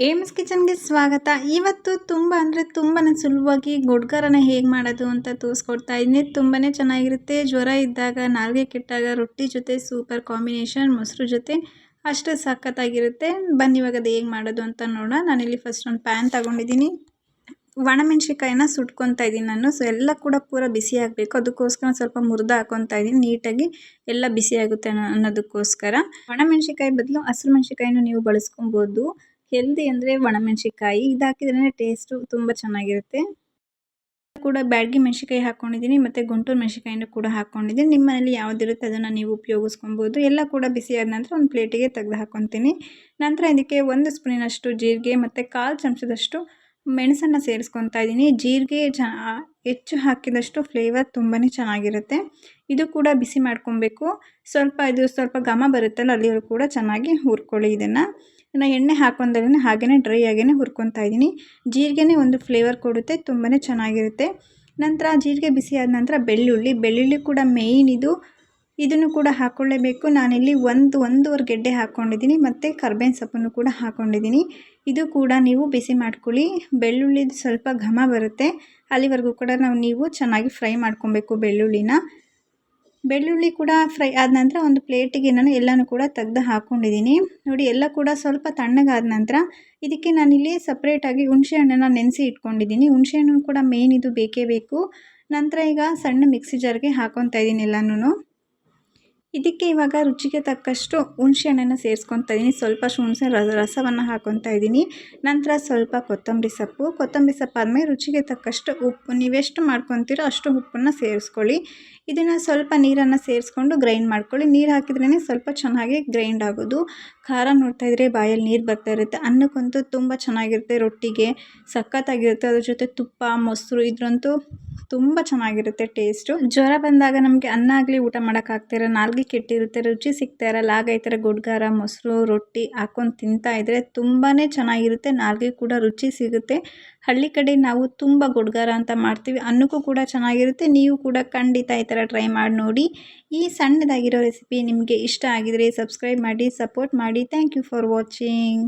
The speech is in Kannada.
ಏಮ್ಸ್ ಕಿಚನ್ಗೆ ಸ್ವಾಗತ. ಇವತ್ತು ತುಂಬ ಅಂದರೆ ತುಂಬಾ ಸುಲಭವಾಗಿ ಗುಡ್ಗರನ ಹೇಗೆ ಮಾಡೋದು ಅಂತ ತೋರಿಸ್ಕೊಡ್ತಾ ಇದ್ದೀನಿ. ತುಂಬಾ ಚೆನ್ನಾಗಿರುತ್ತೆ. ಜ್ವರ ಇದ್ದಾಗ, ನಾಲ್ಗೆ ಕೆಟ್ಟಾಗ, ರೊಟ್ಟಿ ಜೊತೆ ಸೂಪರ್ ಕಾಂಬಿನೇಷನ್, ಮೊಸರು ಜೊತೆ ಅಷ್ಟು ಸಖತ್ತಾಗಿರುತ್ತೆ. ಬನ್ನಿ, ಇವಾಗ ಅದು ಹೇಗೆ ಮಾಡೋದು ಅಂತ ನೋಡೋಣ. ನಾನಿಲ್ಲಿ ಫಸ್ಟ್ ಒಂದು ಪ್ಯಾನ್ ತಗೊಂಡಿದ್ದೀನಿ. ಒಣಮೆಣ್ಸಿಕಾಯಿನ ಸುಟ್ಕೊತಾ ಇದ್ದೀನಿ ನಾನು. ಸೊ, ಎಲ್ಲ ಕೂಡ ಪೂರ ಬಿಸಿ ಆಗಬೇಕು. ಅದಕ್ಕೋಸ್ಕರ ಸ್ವಲ್ಪ ಮುರಿದು ಹಾಕೊತಾ ಇದ್ದೀನಿ ನೀಟಾಗಿ. ಎಲ್ಲ ಬಿಸಿ ಆಗುತ್ತೆ ಅನ್ನೋದಕ್ಕೋಸ್ಕರ. ಒಣಮೆಣ್ಸಿಕಾಯಿ ಬದಲು ಹಸಿರು ಮೆಣಸಿಕಾಯಿನೂ ನೀವು ಬಳಸ್ಕೊಬೋದು. ಹೆಲ್ದಿ ಅಂದರೆ ಒಣಮೆಣ್ಸಿಕಾಯಿ ಇದು ಹಾಕಿದ್ರೆ ಟೇಸ್ಟು ತುಂಬ ಚೆನ್ನಾಗಿರುತ್ತೆ. ಕೂಡ ಬ್ಯಾಡ್ಗಿ ಮೆಣಸಿಕಾಯಿ ಹಾಕ್ಕೊಂಡಿದ್ದೀನಿ ಮತ್ತು ಗುಂಟೂರು ಮೆಣಸಿಕಾಯಿನೂ ಕೂಡ ಹಾಕ್ಕೊಂಡಿದ್ದೀನಿ ನಿಮ್ಮ ಮನೇಲಿ ಯಾವುದಿರುತ್ತೆ ಅದನ್ನು ನೀವು ಉಪಯೋಗಿಸ್ಕೊಬೋದು. ಎಲ್ಲ ಕೂಡ ಬಿಸಿ ಆದ ನಂತರ ಒಂದು ಪ್ಲೇಟಿಗೆ ತೆಗೆದು ಹಾಕ್ಕೊತೀನಿ ನಂತರ ಇದಕ್ಕೆ ಒಂದು ಸ್ಪೂನಿನಷ್ಟು ಜೀರಿಗೆ ಮತ್ತು ಕಾಲು ಚಮಚದಷ್ಟು ಮೆಣಸನ್ನು ಸೇರಿಸ್ಕೊತಾ ಇದ್ದೀನಿ ಜೀರಿಗೆ ಹೆಚ್ಚು ಹಾಕಿದಷ್ಟು ಫ್ಲೇವರ್ ತುಂಬಾ ಚೆನ್ನಾಗಿರುತ್ತೆ. ಇದು ಕೂಡ ಬಿಸಿ ಮಾಡ್ಕೊಬೇಕು. ಸ್ವಲ್ಪ ಇದು ಸ್ವಲ್ಪ ಘಮ ಬರುತ್ತಲ್ಲ, ಅಲ್ಲಿವರೆಗೂ ಕೂಡ ಚೆನ್ನಾಗಿ ಹುರ್ಕೊಳ್ಳಿ ಇದನ್ನು. ನಾನು ಎಣ್ಣೆ ಹಾಕೊಂಡಲೇ ಹಾಗೆಯೇ ಡ್ರೈ ಆಗೇ ಹುರ್ಕೊತಾ ಇದ್ದೀನಿ. ಜೀರಿಗೆನೇ ಒಂದು ಫ್ಲೇವರ್ ಕೊಡುತ್ತೆ ತುಂಬಾ ಚೆನ್ನಾಗಿರುತ್ತೆ. ನಂತರ ಜೀರಿಗೆ ಬಿಸಿ ಆದ ನಂತರ ಬೆಳ್ಳುಳ್ಳಿ. ಬೆಳ್ಳುಳ್ಳಿ ಕೂಡ ಮೇಯ್ನ್ ಇದು. ಇದನ್ನು ಕೂಡ ಹಾಕ್ಕೊಳ್ಳೇಬೇಕು ನಾನಿಲ್ಲಿ ಒಂದು, ಒಂದೂವರೆ ಗೆಡ್ಡೆ ಹಾಕ್ಕೊಂಡಿದ್ದೀನಿ ಮತ್ತು ಕರ್ಬೇವಿನ ಸೊಪ್ಪನ್ನು ಕೂಡ ಹಾಕ್ಕೊಂಡಿದ್ದೀನಿ ಇದು ಕೂಡ ನೀವು ಬಿಸಿ ಮಾಡ್ಕೊಳ್ಳಿ. ಬೆಳ್ಳುಳ್ಳಿದು ಸ್ವಲ್ಪ ಘಮ ಬರುತ್ತೆ. ಅಲ್ಲಿವರೆಗೂ ಕೂಡ ನಾವು ನೀವು ಚೆನ್ನಾಗಿ ಫ್ರೈ ಮಾಡ್ಕೊಬೇಕು ಬೆಳ್ಳುಳ್ಳಿನ. ಬೆಳ್ಳುಳ್ಳಿ ಕೂಡ ಫ್ರೈ ಆದ ನಂತರ ಒಂದು ಪ್ಲೇಟಿಗೆ ನಾನು ಎಲ್ಲನೂ ಕೂಡ ತೆಗೆದು ಹಾಕ್ಕೊಂಡಿದ್ದೀನಿ ನೋಡಿ, ಎಲ್ಲ ಕೂಡ ಸ್ವಲ್ಪ ತಣ್ಣಗಾದ ನಂತರ ಇದಕ್ಕೆ ನಾನಿಲ್ಲಿ ಸಪ್ರೇಟಾಗಿ ಹುಣಸೆ ಹಣ್ಣನ್ನು ನೆನೆಸಿ ಇಟ್ಕೊಂಡಿದ್ದೀನಿ. ಹುಣಸೆ ಹಣ್ಣು ಕೂಡ ಮೇಯ್ನ್ ಇದು ಬೇಕೇ ಬೇಕು. ನಂತರ ಈಗ ಸಣ್ಣ ಮಿಕ್ಸಿ ಜಾರ್ಗೆ ಹಾಕ್ಕೊತಾ ಇದ್ದೀನಿ ಎಲ್ಲನೂ ಇದಕ್ಕೆ ಇವಾಗ ರುಚಿಗೆ ತಕ್ಕಷ್ಟು ಹುಣಸೆ ಹಣ್ಣನ್ನು ಸೇರಿಸ್ಕೊತಾ ಇದ್ದೀನಿ ಸ್ವಲ್ಪ ಹುಣಸೆ ರಸವನ್ನು ಹಾಕೊತಾ ಇದ್ದೀನಿ ನಂತರ ಸ್ವಲ್ಪ ಕೊತ್ತಂಬರಿ ಸೊಪ್ಪು. ಕೊತ್ತಂಬರಿ ಸೊಪ್ಪು ಆದಮೇಲೆ ರುಚಿಗೆ ತಕ್ಕಷ್ಟು ಉಪ್ಪು. ನೀವೆಷ್ಟು ಮಾಡ್ಕೊತೀರೋ ಅಷ್ಟು ಉಪ್ಪನ್ನು ಸೇರಿಸ್ಕೊಳ್ಳಿ. ಇದನ್ನು ಸ್ವಲ್ಪ ನೀರನ್ನು ಸೇರಿಸ್ಕೊಂಡು ಗ್ರೈಂಡ್ ಮಾಡ್ಕೊಳ್ಳಿ. ನೀರು ಹಾಕಿದ್ರೇ ಸ್ವಲ್ಪ ಚೆನ್ನಾಗಿ ಗ್ರೈಂಡ್ ಆಗೋದು. ಖಾರ ನೋಡ್ತಾ ಇದ್ರೆ ಬಾಯಲ್ಲಿ ನೀರು ಬರ್ತಾ ಇರುತ್ತೆ. ಅನ್ನಕ್ಕಂತೂ ತುಂಬ ಚೆನ್ನಾಗಿರುತ್ತೆ ರೊಟ್ಟಿಗೆ. ಸಖತ್ತಾಗಿರುತ್ತೆ. ಅದ್ರ ಜೊತೆ ತುಪ್ಪ, ಮೊಸರು ಇದ್ರಂತೂ ತುಂಬ ಚೆನ್ನಾಗಿರುತ್ತೆ ಟೇಸ್ಟು. ಜ್ವರ ಬಂದಾಗ ನಮಗೆ ಅನ್ನ ಆಗಲಿ, ಊಟ ಮಾಡೋಕ್ಕಾಗ್ತಿರ ನಾಲ್ಗೆ ಕೆಟ್ಟಿರುತ್ತೆ, ರುಚಿ ಸಿಗ್ತಾ ಇರಲ್ಲ ಆಗ ಈ ಥರ ಗುಡ್ಗಾರ, ಮೊಸರು, ರೊಟ್ಟಿ ಹಾಕೊಂಡು ತಿಂತಾ ಇದ್ರೆ ತುಂಬಾ ಚೆನ್ನಾಗಿರುತ್ತೆ, ನಾಲ್ಗೆ ಕೂಡ ರುಚಿ ಸಿಗುತ್ತೆ. ಹಳ್ಳಿ ಕಡೆ ನಾವು ತುಂಬ ಗುಡ್ಗಾರ ಅಂತ ಮಾಡ್ತೀವಿ, ಅನ್ನಕ್ಕೂ ಕೂಡ ಚೆನ್ನಾಗಿರುತ್ತೆ, ನೀವು ಕೂಡ ಖಂಡಿತ ಈ ಥರ ಟ್ರೈ ಮಾಡಿ ನೋಡಿ. ಈ ಸಣ್ಣದಾಗಿರೋ ರೆಸಿಪಿ ನಿಮಗೆ ಇಷ್ಟ ಆಗಿದರೆ ಸಬ್ಸ್ಕ್ರೈಬ್ ಮಾಡಿ, ಸಪೋರ್ಟ್ ಮಾಡಿ. Thank you for watching.